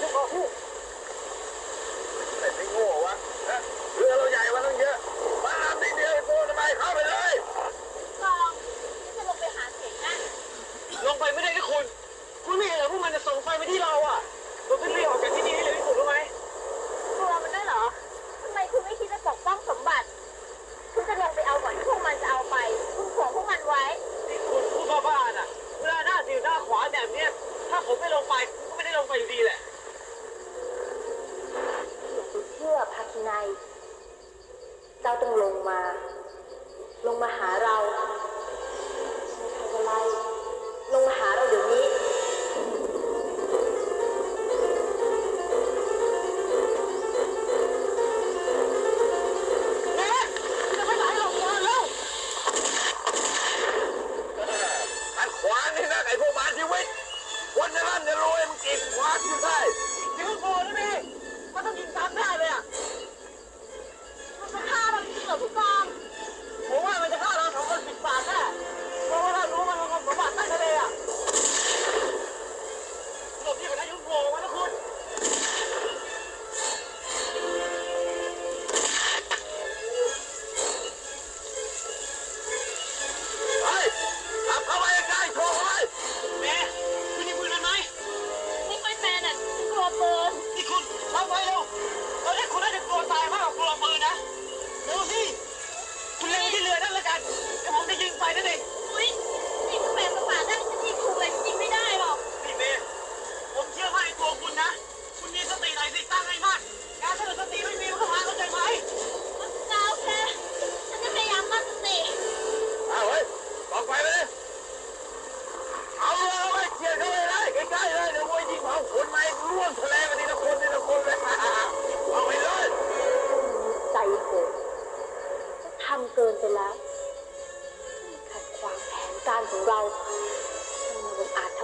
ขึ้นมาพี่แต่ไม่โง่วะฮะเรือเราใหญ่วันตั้งเยอะ มาตีเดียวไอ้โก้ทำไมเข้าไปเลยกองที่จะลงไปหาเสีนะลงไปไม่ได้ก็คุณ คุณไม่เห็นเหรอพวกมันจะส่งไฟมาที่เราอะเราต้องรีบออกจากที่นี่เร็วที่สุดรู้ไหมกลัวมันด้เหรอทำไมคุณไม่คิดจะปกป้องสมบัติ คุณจะลงไปเอาก่อนที่พวกมันจะเอาไป คุณห่วงพวกมันไว้ที่คุณพูดบ้าๆนะเวลาหน้าสิวหน้าขวแบบนี้ถ้าผมไม่ลงไปก็ไม่ได้ลงไปอยู่ดีแหละ นายเจ้าต้องลงมา ลงมาหาเรา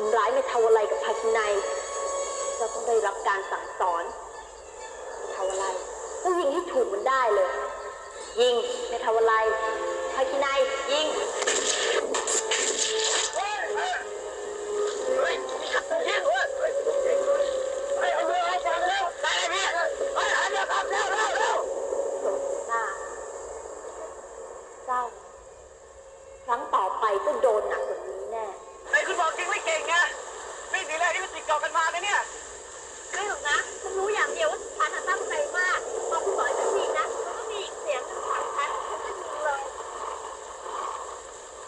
ำร้ายในทาวไลกับภาคินัยเราต้องได้รับการสั่งสอนทาวไลองยิงให้ถูกมันได้เลย ยิงในทาวไลภาคินัยยิง จะติดเกาะกันมาเลยเนี่ยไม่หรอกนะฉันรู้อย่างเดียวว่าพันธะตั้งใจมากพอคุณบอกใยมันนี่นะมันก็มีอีกเสียงหนึงถามฉันฉันก็ยิงเลย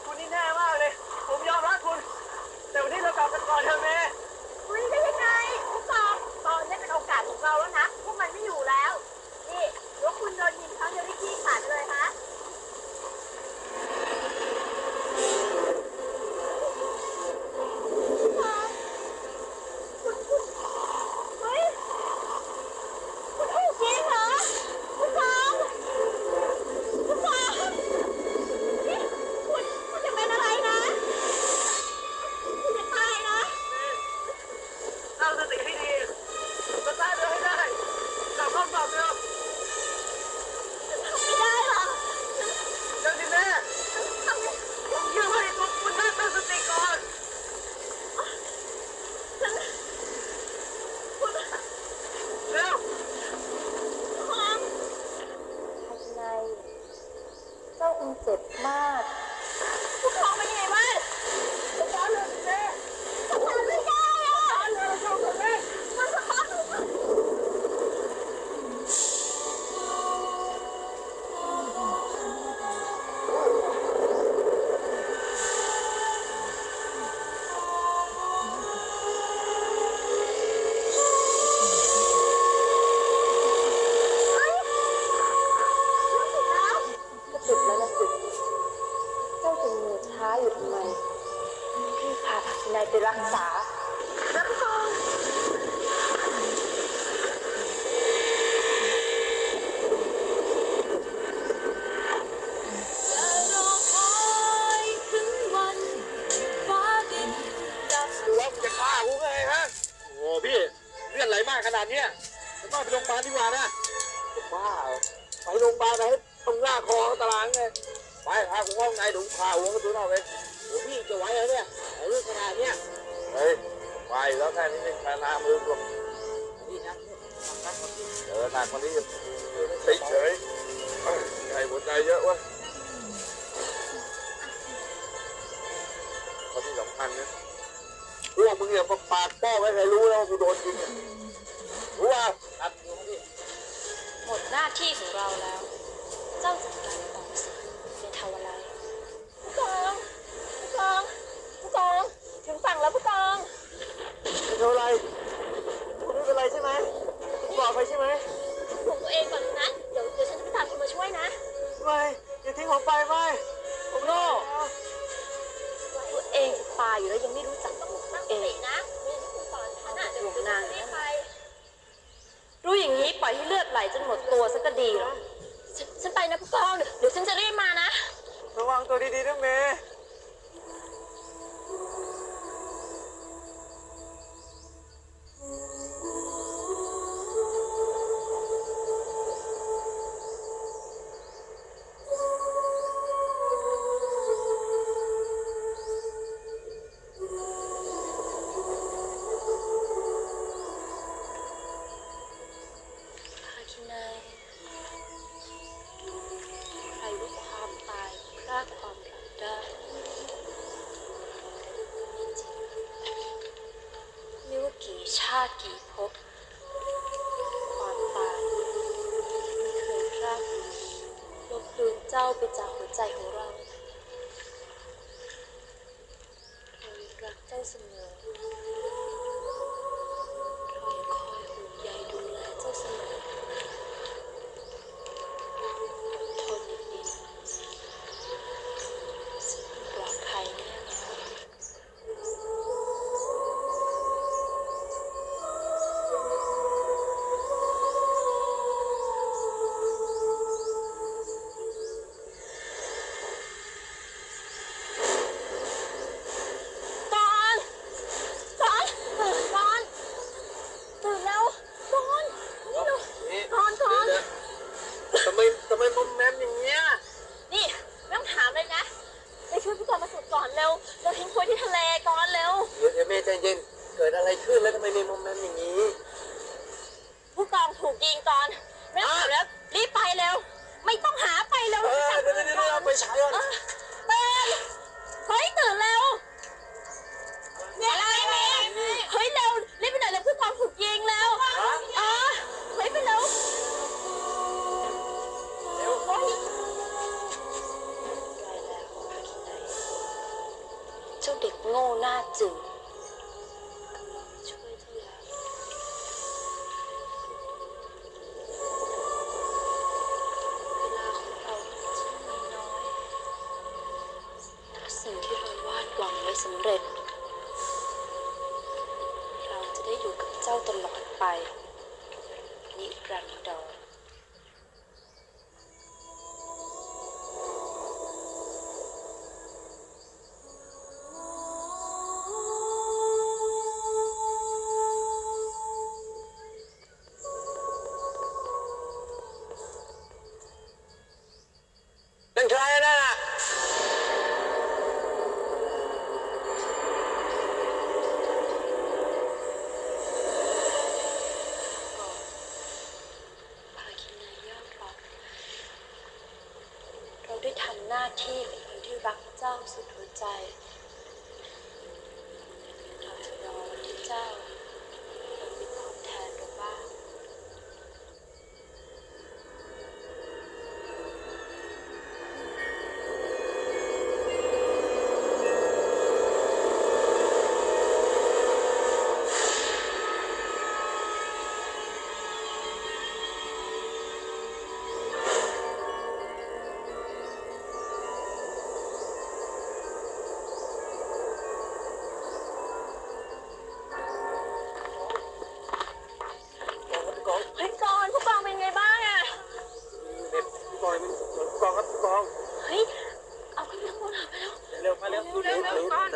คุณนี่แน่มากเลย ผมยอมรับคุณ แต่วันนี้เรากลับกันก่อนเถอะเมย์คุณจะทยังไงคุณกองตอนนี้เป็นโอกาสของเราแล้วนะพวกมันไม่อยู่แล้ว นี่แล้วคุณโดนยิงครั้งเดียวได้ขี้ขาดเลย ไปโรงพยาบาลไปให้องล่าคอตารางเลยไปพาผมเข้าไงถุงข่าวหัวกระสุนเอาไปโอ้พี่จะไหวไหมเนี่ยไอ้เรื่องขนาดเนี้ยเฮ้ยไปแล้วแค่นี้ชนาดมือกลมนี่นะเออหนักกว่านี้ติดเฉยใหญ่หัวใจเยอะวะคนที่สำคัญนี่ยพวกมึงอย่ามาปากป้อไม่ใครรู้แล้วกูโดนจริงรู้ป่ะ หมดหน้าที่ของเราแล้ว เจ้าจัดการต่อสิเมทาวไลผู้กองผู้กองผู้กองถึงฝั่งแล้วผู้กองเมทาวไล 啥呀？cracked down.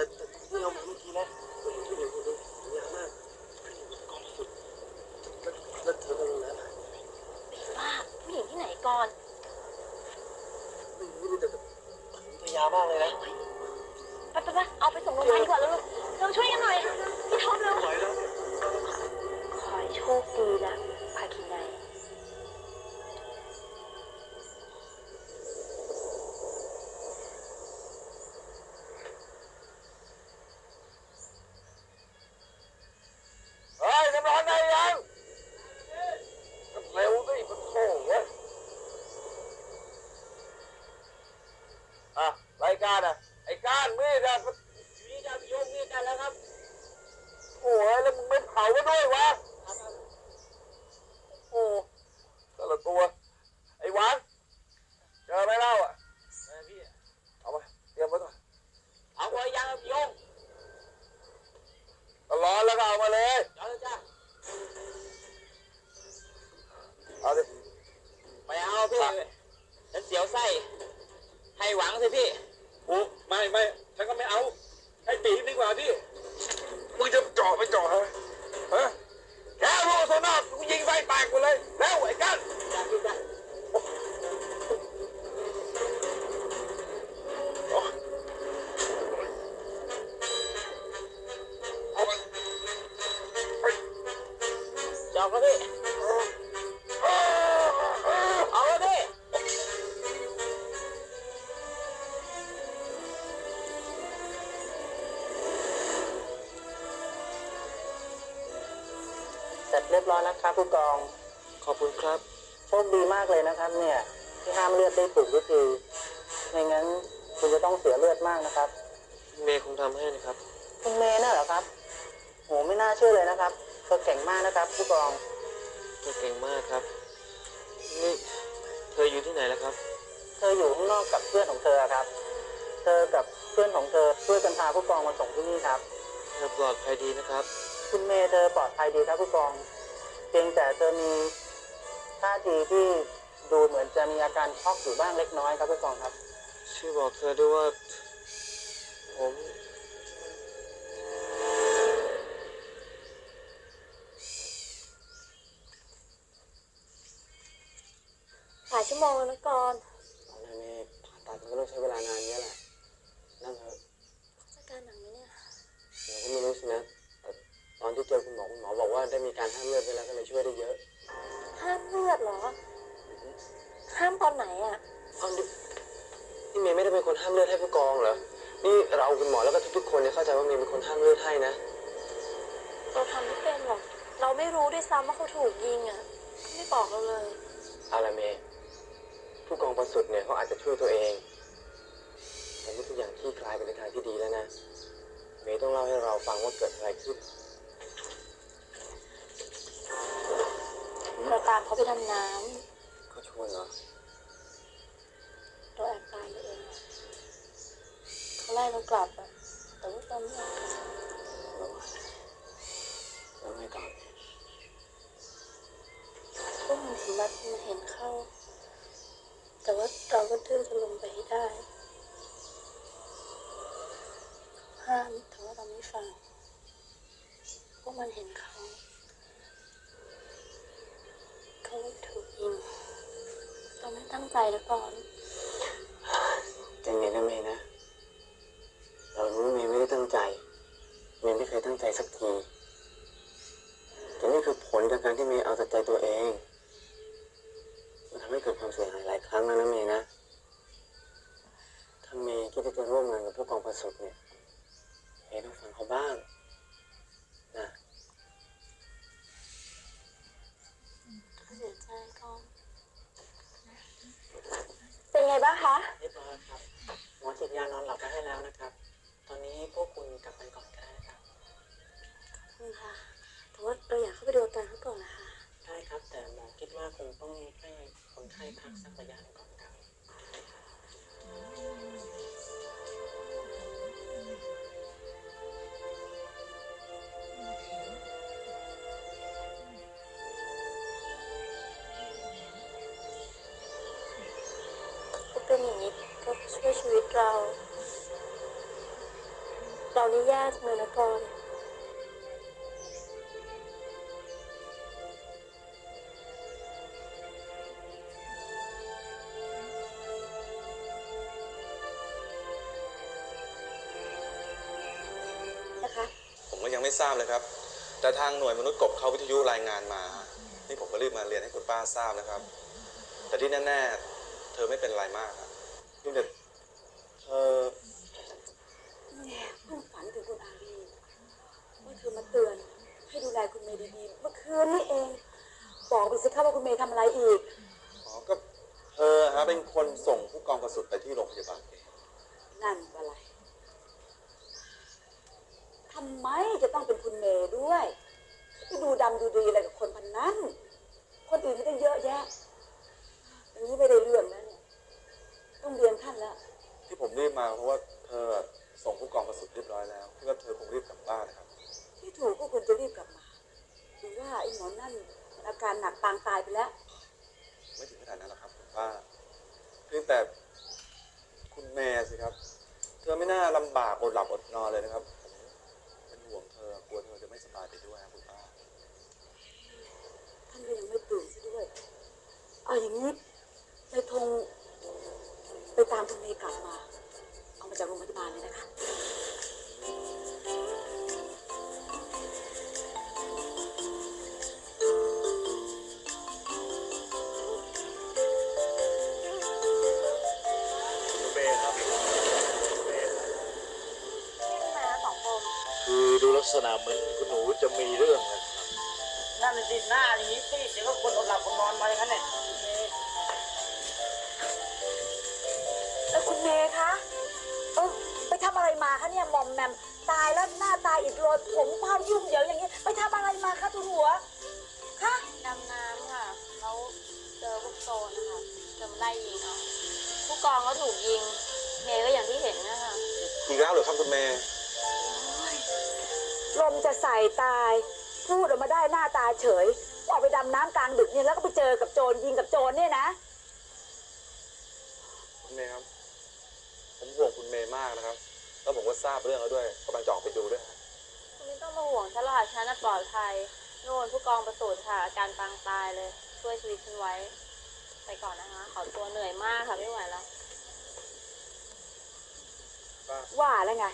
d'être trouvé en de อะรายการอะไอ้ก้านมี่อะมีจะยกมีดกันแล้วครับโอ้ยแล้วมึงไม่เผาก็ด้วยวะโอ้แต่ละตัว ร็จเรียบร้อยนะครับผู้กอง ขอบคุณครับ โชคดีมากเลยนะครับ เนี่ย ที่ห้ามเลือดได้ถูกวิธีไม่งั้นคุณจะต้องเสียเลือดมากนะครับ เมย์คงทำให้นะครับ คุณเมย์น่ะเหรอครับโหไม่น่าเชื่อเลยนะครับเธอเก่งมากนะครับ ผู้กอง เธอเก่งมากครับ นี่ เธออยู่ที่ไหนแล้วครับ เธออยู่ข้างนอกกับเพื่อนของเธอครับ เธอกับเพื่อนของเธอช่วยกันพาผู้กองมาส่งที่นี่ครับ เธอปลอดภัยดีนะครับ คุณเมย์เธอปลอดภัยดีครับผู้กอง เพียงแต่เธอมีท่าทีที่ดูเหมือนจะมีอาการช็อกอยู่บ้างเล็กน้อยครับผู้กองครับ ช่วยบอกเธอด้วยว่า ผม หลายชั่วโมงแล้วนะก่อนตอนนั้นนี่ผ่าตัดมันก็ต้องใช้เวลานานเยอะแหละนั่งเถอะจะ มีการห้ามเลือดไปแล้วก็เลยช่วยได้เยอะห้ามเลือดเหรอ ห้ามตอนไหนอะอ้าวนี่นี่เมย์ไม่ได้เป็นคนห้ามเลือดให้ผู้กองเหรอ นี่เราคุณหมอแล้วก็ทุกๆคนเนี่ยเข้าใจว่าเมย์เป็นคนห้ามเลือดให้นะ เราทำไม่เป็นหรอก เราไม่รู้ด้วยซ้ำว่าเขาถูกยิงอะเขาไม่บอกเราเลยเอาละเมย์ผู้กองประสุทธิ์เนี่ยเขาอาจจะช่วยตัวเองแต่นี่ทุกอย่างที่คลายไปในทางที่ดีแล้วนะ เมย์ต้องเล่าให้เราฟังว่าเกิดอะไรขึ้น เราตามเขาไปดำน้เขาชวนเหรอำเราแอบตามไปเองอะเขาไล่เรากลับอะแต่ว่าตอนนี้แล้วไงต่อพวกมันถึงมาเห็นเข้า แต่ว่าเราก็ดื้อจะลงไปให้ได้ห้ามแต่ว่าเราไม่ฟังพวกมันเห็นเขา เขาถูกยิงเราไม่ตั้งใจแล้วก่อนจเย็นนะเมย์นะ เรารู้ว่เมย์ไม่ได้ตั้งใจ เมย์ไม่เคยตั้งใจสักทีแต่นี่คือผลจากการที่เมย์เอาแต่ใจตัวเองมันทำให้เกิดความเสียหายหลายครั้งแล้วนะเมย์นะ ถ้าเมย์คิดจะร่วมงานกับผู้กองประสุทธิ์เนี่ยเมย์ต้องฟังเขาบ้าง ยานอนหลับไปให้แล้วนะครับ ตอนนี้พวกคุณกลับไปก่อนก็ได้นะครับ ขอบคุณค่ะ แต่ว่าเราอยากเข้าไปดูอาการเขาก่อนนะคะ ได้ครับ แต่หมอคิดว่าคงต้องให้คนไข้พักสักระยะหนึ่งก่อนครับ ก็เป็นอย่างนี้ ก็ช่วยชีวิตเรา เรานี่ย่จังเลยนะกอนนะคะผมก็ยังไม่ทราบเลยครับ แต่ทางหน่วยมนุษย์กบเขาวิทยุรายงานมา นี่ผมก็รีบมาเรียนให้คุณป้าทราบนะครับ แต่ที่แน่ๆ เธอไม่เป็นไรมากครับ นี่แต่เธอเพิ่งฝันถึงคุณอารีเมื่อคืนมาเตือน ให้ดูแลคุณเมย์ดีๆ เมื่อคืนนี่เอง บอกไปสิคะว่าคุณเมย์ทำอะไรอีก อ๋อก็เธอฮะเป็นคนส่งผู้กองประสุทธิ์ไปที่โรงพยาบาลเองนั่นอะไรทำไมจะต้องเป็นคุณเมย์ด้วยไปดูดำดูดีอะไรกับคนพันนั้น คนอื่นก็ต้งเยอะแยะอย่างนี้ไม่ได้เรื่องนะเนี่ย ต้องเรียนท่านแล้ว ที่ผมรีบมาเพราะว่าเธอส่งผู้กองประสุทธิ์เรียบร้อยแล้วคิดว่าเธอคงรีบกลับบ้านนะครับ ที่ถูกก็ควรจะรีบกลับมาหรือว่าไอ้หมอนั่นอาการหนักปางตายไปแล้ว ไม่ถึงขนาดนั้นหรอกครับคุณป้าเพียงแต่คุณแม่สิครับ เธอไม่น่าลำบากอดหลับอดนอนเลยนะครับผมเป็นห่วงเธอกลัวเธอจะไม่สบายไปด้วยครับคุณป้าท่านก็ยังไม่ตื่นซะด้วยเอาอย่างนี้นายธง ไปตามคุณเมย์กลับมา เอามาจากโรงพยาบาลเลยนะคะ คุณเมย์ครับคุณเมย์ครับทำไมนะสองคนคือดูลักษณะเหมือนคุณหนูจะมีเรื่องนะครับ นั่นน่ะสิหน้าอย่างนี้สิเดี๋ยวก็คนอดหลับคนนอนมาอย่างนั้นแหละเออ เมย์คะเออไปทำอะไรมาคะเนี่ยหมอมแมมตายแล้วหน้าตายอิดโรยผมเผายุ่งเหยิงอย่างนี้ไปทำอะไรมาคะทุนหัวคะดำน้ำค่ะแล้วเจอพวกโจรนะคะจะมาไล่ยิงเอาผู้กองก็ถูกยิง เมย์ก็อย่างที่เห็นนะคะอีกแล้วเหรอครับคุณแม่ลมจะใส่ตาย พูดออกมาได้หน้าตาเฉยออกไปดำน้ำกลางดึกเนี่ยแล้วก็ไปเจอกับโจรยิงกับโจรเนี่ยนะ คุณเมย์ครับ ผมห่วงคุณเมย์มากนะครับ แล้วผมก็ทราบเรื่องแล้วด้วยกำลังจะออกไปดูด้วยครับคุณไม่ต้องมาห่วงฉันหรอกค่ะฉันน่ะปลอดภัยโน่นผู้กองประสูติค่ะ อาการปางตายเลย ช่วยชีวิตฉันไว้ ไปก่อนนะคะ ขอตัวเหนื่อยมากค่ะไม่ไหวแล้วว่าแล้วไง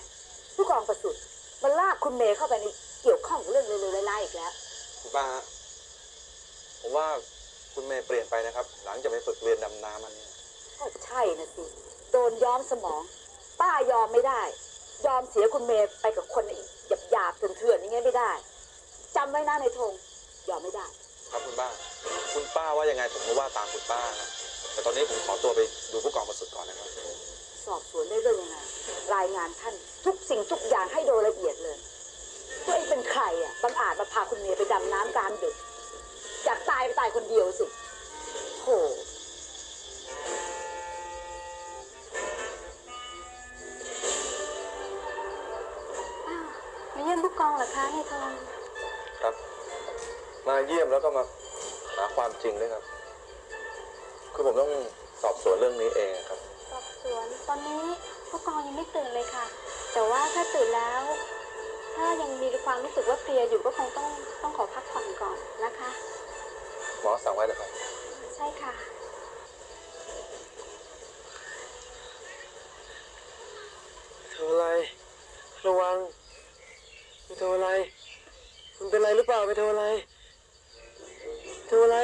ผู้กองประสุทธิ์มันลากคุณเมย์เข้าไปในเกี่ยวข้องกับเรื่องเลวๆร้ายๆอีกแล้ว คุณป้าฮะผมว่าคุณเมย์เปลี่ยนไปนะครับ หลังจากไปฝึกเรียนดำน้ำมันเนี่ยก็ใช่นะสิ โดนย้อมสมอง ป้ายอมไม่ได้ ยอมเสียคุณเมย์ไปกับคนหยาบหยาบๆเถื่อนๆอย่างเงี้ยไม่ได้จำไว้นะในธงยอมไม่ได้ ครับคุณป้า คุณป้าว่ายังไงผมก็ว่าตามคุณป้านะแต่ตอนนี้ผมขอตัวไปดูผู้กองประสุทธิ์ก่อนนะครับ สอบสวนได้เรื่องยังไงรายงานท่านทุกสิ่งทุกอย่างให้โดยละเอียดเลยตัวเองเป็นใครอะบังอาจมาพาคุณเมย์ไปดำน้ำกลางดึก สึกว่าเพลียอยู่ก็คงต้องต้องขอพักผ่อนก่อนนะคะ หมอสั่งไว้เหรอครับใช่ค่ะทำอะไร ระวังไม่ทำอะไรคุณเป็นไรหรือเปล่าไม่ทำอะไรทำอะไร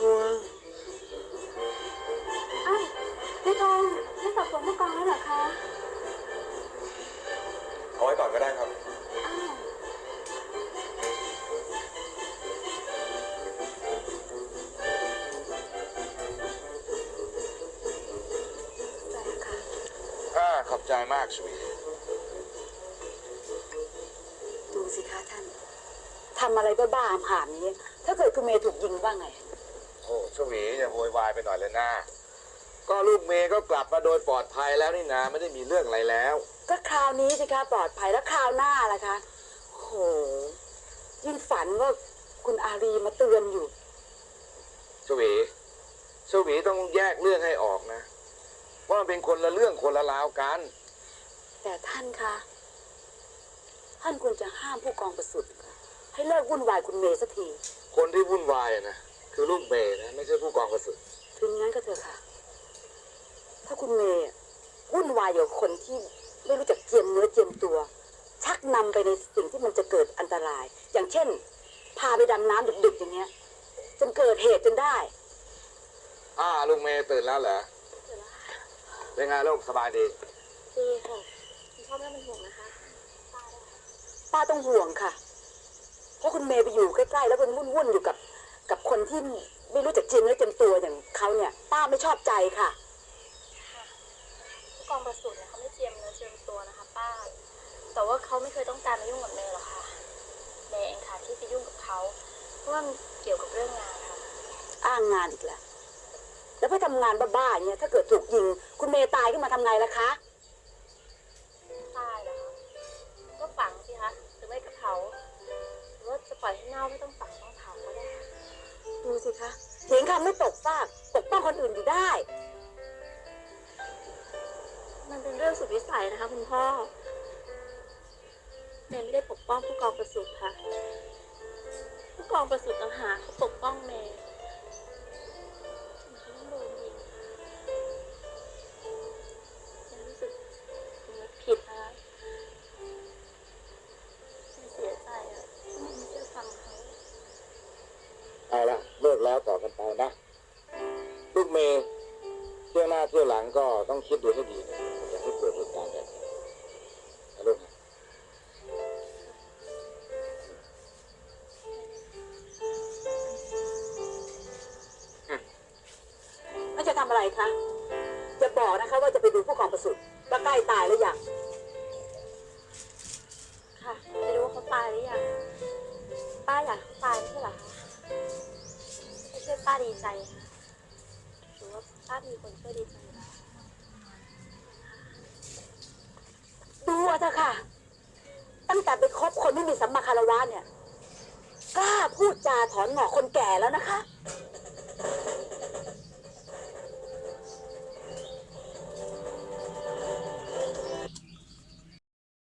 ระวังอ้าวพี่ทองไม่สอบสวนผู้กองแล้วเหรอคะ เอาไว้ก่อนก็ได้ครับ ใจมากสวีดูสิคะท่านทำอะไรบ้าๆผ่านนี้ ถ้าเกิดคุณเมย์ถูกยิงบ้างไง โอ้สวีอย่าโวยวายไปหน่อยเลยนะก็ลูกเมย์ก็กลับมาโดยปลอดภัยแล้วนี่นะไม่ได้มีเรื่องอะไรแล้ว ก็คราวนี้สิคะปลอดภัยแล้วคราวหน้าล่ะคะโหยิ่งฝันว่าคุณอารีมาเตือนอยู่สวีสวีต้องแยกเรื่องให้ออกนะว่ามันเป็นคนละเรื่องคนละราวกัน แต่ท่านคะ ท่านควรจะห้ามผู้กองประสุทธิ์ค่ะให้เลิกวุ่นวายคุณเมย์สักที คนที่วุ่นวายอะนะคือลูกเมย์นะไม่ใช่ผู้กองกระสุนถึงงั้นก็เถอะค่ะ ถ้าคุณเมย์วุ่นวายอยู่กับคนที่ไม่รู้จักเจียมเนื้อเจียมตัว ชักนำไปในสิ่งที่มันจะเกิดอันตราย อย่างเช่น พาไปดำน้ำดึกๆอย่างเงี้ยจนเกิดเหตุจนได้อ่าลูกเมย์ตื่นแล้วเหรอเป็นไงลูกสบายดี ดีค่ะคุณ ชอบไม่เป็นห่วงนะคะป้าต้องห่วงค่ะ เพราะคุณเมย์ไปอยู่ใกล้ๆแล้วเป็นวุ่นๆอยู่กับ กับคนที่ไม่รู้จักเจียมเนื้อเจียมตัวอย่างเขาเนี่ย ป้าไม่ชอบใจค่ะผู้กองประสูติเนี่ยเขาไม่เจียมเนื้อเจียมตัวนะคะ ป้า แต่ว่าเขาไม่เคยต้องการมายุ่งกับเมย์หรอกค่ะเมย์เองค่ะที่ไปยุ่งกับเขาเพราะว่ามันเกี่ยวกับเรื่องงานค่ะ อ้างงานอีกแล้วแล้วไปทำงานบ้าๆเนี่ยถ้าเกิดถูกยิง คุณเมย์ตายขึ้นมาทำไงล่ะคะ ปล่อยให้เน่าไม่ต้องฝังต้องเผาก็ได้ ดูสิคะเถียงคำไม่ตกซากปกป้องคนอื่นอยู่ได้ มันเป็นเรื่องสุดวิสัยนะคะคุณพ่อเมย์ไม่ได้ปกป้องผู้กองประสุทธ์ค่ะ ผู้กองประสุทธ์ต่างหากเขาปกป้องเมย์ อะไรคะ จะบอกนะคะว่าจะไปดูผู้กองประสุทธิ์ว่าใกล้ตายหรือยัง ค่ะจะดูว่าเขาตายหรือยังป้าอยากให้เขาตายไม่ใช่เหรอคะไม่ใช่ป้าดีใจค่ะถือว่าป้ามีคนช่วยดีใจแล้วดูเอาเถอะค่ะ ตั้งแต่ไปคบคนไม่มีสัมมาคารวะเนี่ย กล้าพูดจาถอนงอกคนแก่แล้วนะคะค